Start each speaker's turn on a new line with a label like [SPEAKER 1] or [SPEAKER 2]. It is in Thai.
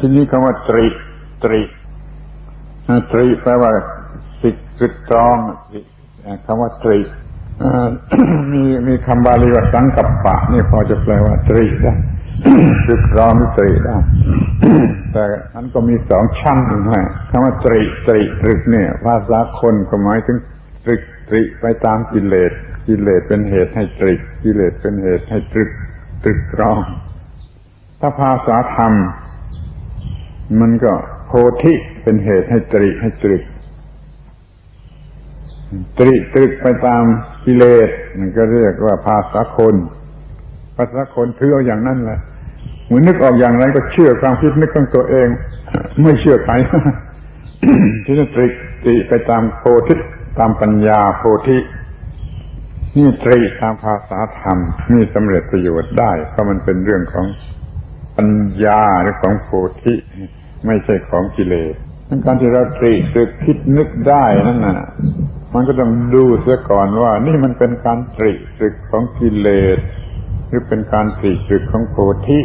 [SPEAKER 1] ทีนี้คำว่าตริตริตริแปลว่าสิกตรึกตรองคำว่าตริมีมีคำบาลีว่าสังกัปปะนี่พอจะแปลว่าตริได้ตรึกตรองหรือตริได้แต่นั้นก็มีสองชั้นนะคำว่าตริตริตรึกเนี่ยภาษาคนก็หมายถึงตรึกตริไปตามกิเลสกิเลสเป็นเหตุให้ตรึกกิเลสเป็นเหตุให้ตรึกตรึกตรอง ถ้าภาษาธรรม มันก็โพธิเป็นเหตุให้ตริให้ตรึก ตริตรึกไปตามกิเลสมันก็เรียกว่าภาษาคนภาษาคนถือเอาอย่างนั้นแหละเหมือนนึกออกอย่างไรก็เชื่อความคิดนึกของตัวเอง ไม่เชื่อใครที่จะตริตริไปตามโพธิตามปัญญาโพธินี่ตรีตามภาษาธรรมนี่สำเร็จประโยชน์ได้เพราะมันเป็นเรื่องของปัญญาหรือของโพธิ ไม่ใช่ของกิเลสการที่เราตรีตรึกคิดนึกได้นั่นน่ะ มันก็ต้องดูเสียก่อนว่า นี่มันเป็นการตรีตรึกของกิเลส หรือเป็นการตรีตรึกของโพธิ